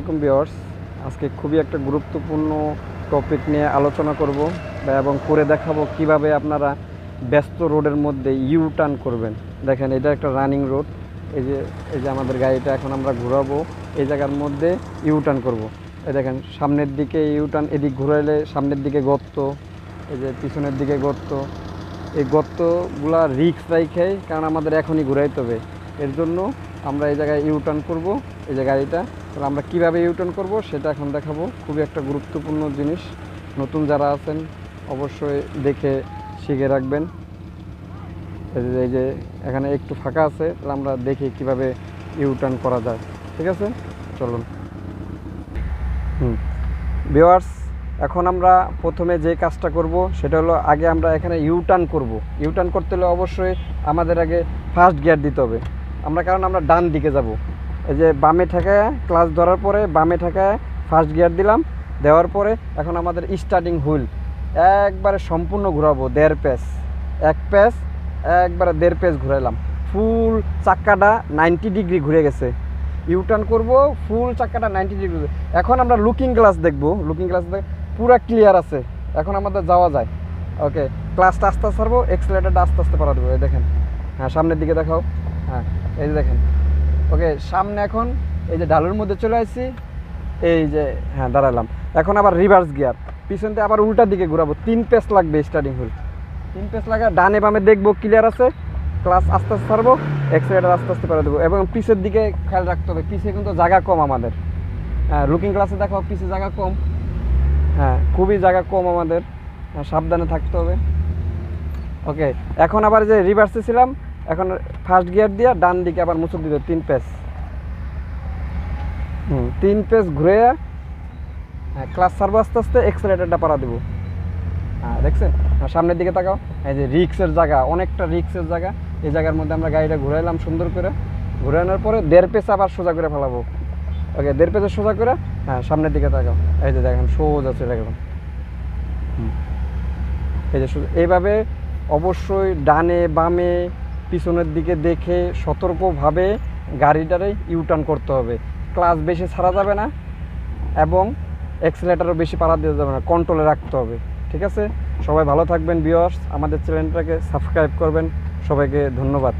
আলাইকুম বিয়ার্স আজকে খুবই একটা গুরুত্বপূর্ণ টপিক নিয়ে আলোচনা করব এবং করে দেখাবো কীভাবে আপনারা ব্যস্ত রোডের মধ্যে ইউ টার্ন করবেন। দেখেন, এটা একটা রানিং রোড এই যে এই যে আমাদের গাড়িটা এখন আমরা ঘোরাবো, এই জায়গার মধ্যে ইউ টার্ন করব। এই দেখেন, সামনের দিকে ইউ টার্ন এদিক ঘুরাইলে সামনের দিকে গর্ত, এই যে পিছনের দিকে গর্ত। এই গর্তগুলা রিক্স রাইখে, কারণ আমাদের এখনই ঘুরাইতে হবে। এর জন্য আমরা এই জায়গায় ইউ টার্ন করব, এই যে গাড়িটা। তাহলে আমরা কীভাবে ইউ টার্ন করব সেটা এখন দেখাবো। খুবই একটা গুরুত্বপূর্ণ জিনিস। নতুন যারা আছেন, অবশ্যই দেখে শিখে রাখবেন। এই যে- এখানে একটু ফাঁকা আছে, তাহলে আমরা দেখি কীভাবে ইউ টার্ন করা যায়। ঠিক আছে? চলুন। হুম। ভিওয়ার্স এখন আমরা প্রথমে যে কাজটা করব, সেটা হলো আগে আমরা এখানে ইউ টার্ন করব। ইউ টার্ন করতে হলে অবশ্যই আমাদের আগে ফার্স্ট গিয়ার দিতে হবে। আমরা, কারণ আমরা ডান দিকে যাব। এই যে বামে ঠেকায় ক্লাস ধরার পরে বামে ঠেকায় ফার্স্ট গিয়ার দিলাম, দেওয়ার পরে এখন আমাদের স্টার্টিং হুইল একবারে সম্পূর্ণ ঘোরাবো, দেড় পেস এক পেস একবারে দেড় পেস ঘুরাইলাম। ফুল চাক্কাটা নাইনটি ডিগ্রি ঘুরে গেছে। ইউটার্ন করব ফুল চাক্কাটা নাইনটি ডিগ্রি এখন আমরা লুকিং গ্লাস দেখব। লুকিং গ্লাস পুরো ক্লিয়ার আছে। এখন আমাদের যাওয়া যায়। ওকে ক্লাসটা আস্তে আস্তে ছাড়বো এক্সেলেটারটা আস্তে আস্তে পারা দেবো এই দেখেন। হ্যাঁ সামনের দিকে দেখাও। হ্যাঁ এই দেখেন। ওকে সামনে এখন এই যে ঢালুর মধ্যে চলে আসছি এই যে হ্যাঁ দাঁড়ালাম। এখন আবার রিভার্স গিয়ার পিছন আবার উল্টার দিকে ঘুরাবো। তিন পেস লাগবে স্টার্টিং হুল। তিন পেস লাগা ডানে বামে দেখব ক্লিয়ার আছে। ক্লাস আস্তে আস্তে ছাড়বো এক্সেলেটার আস্তে আস্তে করে দেবো। এবং পিছের দিকে খেয়াল রাখতে হবে পিছে কিন্তু জায়গা কম আমাদের। হ্যাঁ লুকিং ক্লাসে দেখো পিছে জায়গা কম। হ্যাঁ খুবই জায়গা কম আমাদের। হ্যাঁ, সাবধানে থাকতে হবে। ওকে এখন আবার যে রিভার্সে ছিলাম এখন ফার্স্ট গিয়ার দিয়ে ডান দিকে আবার মুসুর দিতে তিন পেস। হুম। তিন পেস ঘুরে হ্যাঁ ক্লাস সার্ভ আস্তে আস্তে এক্সেলেটারটা পারা দেবো। হ্যাঁ দেখছেন? হ্যাঁ, সামনের দিকে তাকাও। এই যে রিক্সের জায়গা অনেকটা রিক্সের জায়গা। এই জায়গার মধ্যে আমরা গাড়িটা ঘুরাইলাম সুন্দর করে। ঘুরানোর পরে দেড় পেস আবার সোজা করে ফেলাবো। ওকে দেড় পেসে সোজা করে হ্যাঁ সামনের দিকে তাকাও। এই যে দেখেন সোজা চলে গেলাম। হুম। এই যে এইভাবে অবশ্যই ডানে বামে পিছনের দিকে দেখে সতর্কভাবে গাড়িটারে ইউটার্ন করতে হবে। ক্লাস বেশি ছাড়া যাবে না এবং এক্সেলেটারও বেশি পাড়া দেওয়া যাবে না কন্ট্রোলে রাখতে হবে, ঠিক আছে? সবাই ভালো থাকবেন বিয়র্স আমাদের চ্যানেলটাকে সাবস্ক্রাইব করবেন। সবাইকে ধন্যবাদ।